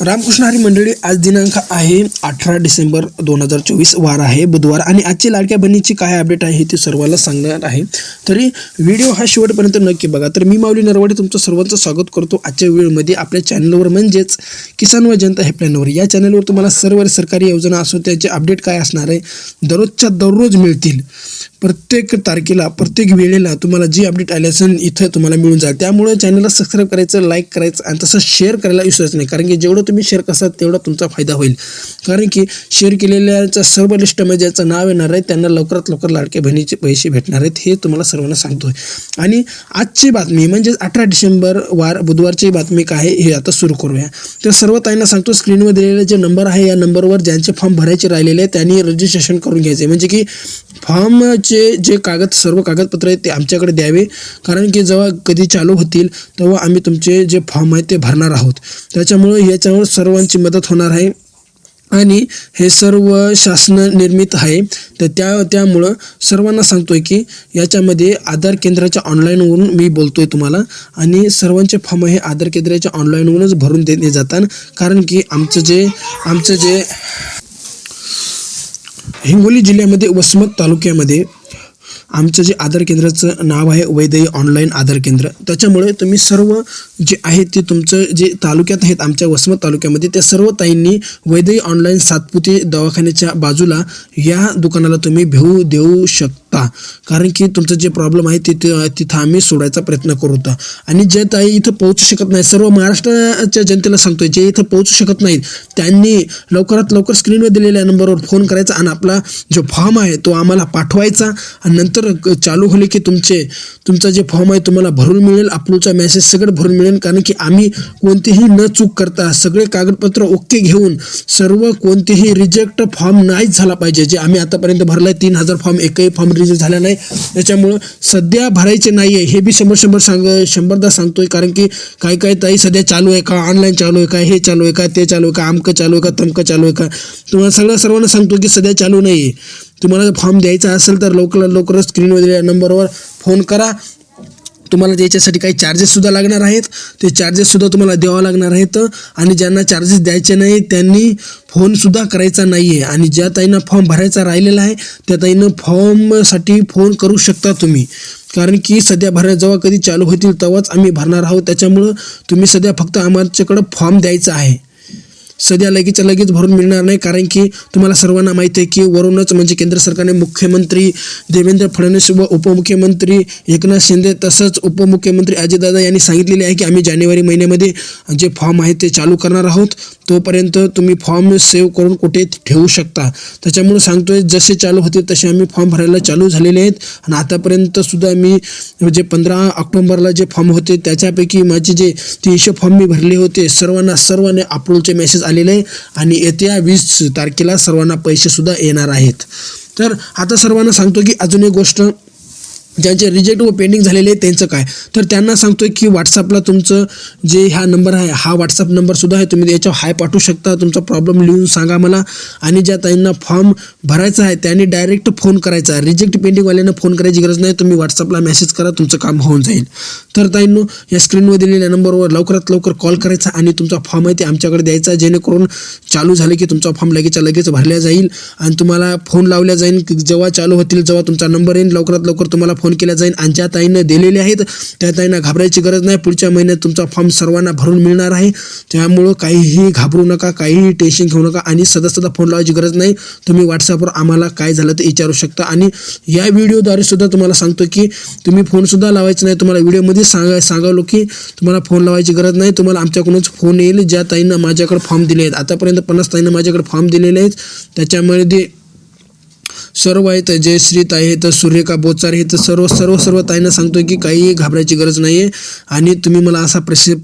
रामकृष्ण हरी मंडळी आज दिनांक आहे अठरा डिसेंबर दोन हजार चोवीस. वार आहे बुधवार. आणि आजची लाडक्या बहिणीची काय अपडेट आहे ते सर्वांना सांगणार आहे. तरी व्हिडिओ हा शेवटपर्यंत नक्की बघा. तर मी माऊली नरवाडे तुमचं सर्वांचं स्वागत करतो आजच्या व्हिडिओमध्ये आपल्या चॅनलवर म्हणजेच किसान व जनता हेल्पलाईनवर या चॅनलवर तुम्हाला सर्व सरकारी योजना असून त्याचे अपडेट काय असणार आहे दररोजच्या दररोज मिळतील. प्रत्येक तारखेला प्रत्येक वेळेला तुम्हाला जी अपडेट आली असेल इथं तुम्हाला मिळून जाईल. त्यामुळे चॅनलला सबस्क्राईब करायचं लाईक करायचं आणि तसं शेअर करायला विसरायचं नाही. कारण की जेवढं तुम्ही शेअर करसाल तेवढा तुमचा फायदा होईल. कारण की शेअर केलेल्याचं सर्व लिस्टमध्ये ज्याचं नाव येणार आहे त्यांना लवकरात लवकर लाडक्या बहिणीचे पैसे भेटणार आहेत हे तुम्हाला सर्वांना सांगतोय. आणि आजची बातमी म्हणजे अठरा डिसेंबर वार बुधवारची बातमी काय हे आता सुरू करूया. तर सर्व ताईंना सांगतो स्क्रीनवर दिलेले जे नंबर आहे या नंबरवर ज्यांचे फॉर्म भरायचे राहिलेले आहेत त्यांनी रजिस्ट्रेशन करून घ्यायचे. म्हणजे की फॉर्मचे जे कागद सर्व कागदपत्र आहेत ते आमच्याकडे द्यावे. कारण की जेव्हा कधी चालू होतील तेव्हा आम्ही तुमचे जे फॉर्म आहेत ते भरणार आहोत. त्याच्यामुळे याच्या याच्यावर सर्वांची मदत होणार आहे. आणि हे सर्व शासन निर्मित आहे. तर त्या त्यामुळं सर्वांना सांगतोय की याच्यामध्ये आधार केंद्राच्या ऑनलाईनवरून मी बोलतोय तुम्हाला. आणि सर्वांचे फॉर्म हे आधार केंद्राच्या ऑनलाईनवरूनच भरून देणे जातात. कारण की आमचं जे आमचं जे हिंगोली जिल्ह्यामध्ये वसमत तालुक्यामध्ये आमचं जे आधार केंद्राचं नाव आहे वैदई ऑनलाईन आधार केंद्र. त्याच्यामुळे तुम्ही सर्व जे आहे ते तुमचं जे तालुक्यात आहेत आमच्या वसमत तालुक्यामध्ये त्या सर्व ताईंनी वैदई ऑनलाईन सातपुते दवाखान्याच्या बाजूला या दुकानाला तुम्ही भेऊ देऊ शकता. कारण की तुमचं जे प्रॉब्लेम आहे तिथं तिथं आम्ही सोडायचा प्रयत्न करू होता. आणि जे ताई इथं पोहोचू शकत नाही सर्व महाराष्ट्राच्या जनतेला सांगतोय जे इथं पोहोचू शकत नाहीत त्यांनी लवकरात लवकर स्क्रीनवर दिलेल्या नंबरवर फोन करायचा आणि आपला जो फॉर्म आहे तो आम्हाला पाठवायचा. आणि नंतर चालू होले की तुमचे तुमचा जे फॉर्म आहे तुम्हाला भरून मिळेल अपलोडचा मेसेज सगळं भरून मिळेल. कारण की आम्ही कोणतीही न चूक करता सगळे कागदपत्र ओके घेऊन सर्व कोणतेही रिजेक्ट फॉर्म नाहीच झाला पाहिजे. जे आम्ही आतापर्यंत भरलाय तीन हजार फॉर्म एकही फॉर्म रिलीज झाला नाही. त्याच्यामुळं सध्या भरायचे नाही आहे हे बी शंभर शंभर सांग शंभरदा सांगतोय. कारण की काही काही ताई सध्या चालू आहे का? ऑनलाईन चालू आहे का? हे चालू आहे का? ते चालू आहे का? आमकं चालू आहे का? तमकं चालू आहे का? तुम्हाला सगळं सर्वांना सांगतो की सध्या चालू नाही आहे तुम्हाला फॉर्म द्यायचा असेल तर लवकरात लवकर स्क्रीनवर दिलेल्या नंबरवर फोन करा. तुम्हाला त्याच्यासाठी काही चार्जेससुद्धा लागणार आहेत. ते चार्जेससुद्धा तुम्हाला द्यावं लागणार आहेत. आणि ज्यांना चार्जेस द्यायचे नाही त्यांनी फोनसुद्धा करायचा नाही आहे आणि ज्या ताईंना फॉर्म भरायचा राहिलेला आहे त्या ताईनं फॉर्मसाठी फोन करू शकता तुम्ही. कारण की सध्या भरण्या जेव्हा कधी चालू होतील तेव्हाच आम्ही भरणार आहोत. त्याच्यामुळं तुम्ही सध्या फक्त आमच्याकडं फॉर्म द्यायचा आहे. सध्या लगेचच्या लगेच भरून मिळणार नाही कारण की तुम्हाला सर्वांना माहिती आहे की वरूनच म्हणजे केंद्र सरकारने मुख्यमंत्री देवेंद्र फडणवीस व उपमुख्यमंत्री एकनाथ शिंदे तसंच उपमुख्यमंत्री अजितदादा यांनी सांगितलेले आहे की आम्ही जानेवारी महिन्यामध्ये जे फॉर्म आहे ते चालू करणार आहोत. तोपर्यंत तुम्ही फॉर्म सेव्ह करून कुठे ठेवू शकता. त्याच्यामुळे सांगतोय जसे चालू होते तसे आम्ही फॉर्म भरायला चालू झालेले आहेत. आणि आतापर्यंत सुद्धा मी जे पंधरा ऑक्टोंबरला जे फॉर्म होते त्याच्यापैकी माझे जे तीनशे फॉर्म मी भरले होते सर्वांना सर्वांना अप्रूव्हचे मेसेज झालेलं आहे आणि येत्या वीस तारखेला सर्वांना पैसेसुद्धा येणार आहेत. तर आता सर्वांना सांगतो की अजून एक गोष्ट ज्यांचे रिजेक्ट व पेंडिंग झालेले आहे त्यांचं काय? तर त्यांना सांगतोय की व्हॉट्सअपला तुमचं जे हा नंबर आहे हा व्हॉट्सअप नंबरसुद्धा आहे तुम्ही याच्यावर हाय पाठवू शकता तुमचा प्रॉब्लेम लिहून सांगा मला. आणि ज्या ताईंना फॉर्म भरायचा आहे त्यांनी डायरेक्ट फोन करायचा आहे. रिजेक्ट पेंडिंगवाल्यांना फोन करायची गरज नाही तुम्ही व्हॉट्सअपला मेसेज करा तुमचं काम होऊन जाईल. तर ताईंनो या स्क्रीनवर दिलेल्या नंबरवर लवकरात लवकर कॉल करायचा आणि तुमचा फॉर्म आहे ते आमच्याकडे द्यायचा जेणेकरून चालू झाले की तुमचा फॉर्म लगेचच्या लगेच भरल्या जाईल. आणि तुम्हाला फोन लावल्या जाईल की जेव्हा चालू होतील जेव्हा तुमचा नंबर येईल लवकरात लवकर तुम्हाला फोन केला जाईल आणि ज्या ताईनं दिलेले आहेत त्या ताईंना घाबरायची गरज नाही. पुढच्या महिन्यात तुमचा फॉर्म सर्वांना भरून मिळणार आहे. त्यामुळं काहीही घाबरू नका काहीही टेन्शन घेऊ नका आणि सदा सदा फोन लावायची गरज नाही. तुम्ही व्हॉट्सअपवर आम्हाला काय झालं ते विचारू शकता. आणि या व्हिडिओद्वारे सुद्धा तुम्हाला सांगतो की तुम्ही फोनसुद्धा लावायचं नाही. तुम्हाला व्हिडिओमध्ये सांगा सांगावलो की तुम्हाला फोन लावायची गरज नाही. तुम्हाला आमच्याकडूनच फोन येईल. ज्या ताईंना माझ्याकडे फॉर्म दिले आहेत आतापर्यंत पन्नास ताईंना माझ्याकडे फॉर्म दिलेले आहेत. त्याच्यामध्ये सर्व आहेत जयश्रीत आहेत सूर्यका बोचार आहेत सर्व सर्व सर्व ताईंना सांगतो की काही घाबरायची गरज नाही आहे आणि तुम्ही मला असा प्रसि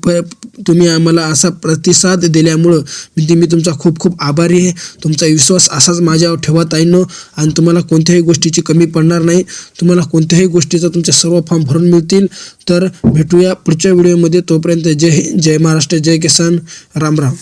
तुम्ही आम्हाला असा प्रतिसाद दिल्यामुळं मी मी तुमचा खूप खूप आभारी आहे. तुमचा विश्वास असाच माझ्यावर ठेवा ताईंनो. आणि तुम्हाला कोणत्याही गोष्टीची कमी पडणार नाही. तुम्हाला कोणत्याही गोष्टीचा तुमचे सर्व फॉर्म भरून मिळतील. तर भेटूया पुढच्या व्हिडिओमध्ये. तोपर्यंत जय हिंद जय महाराष्ट्र जय किसान. राम राम.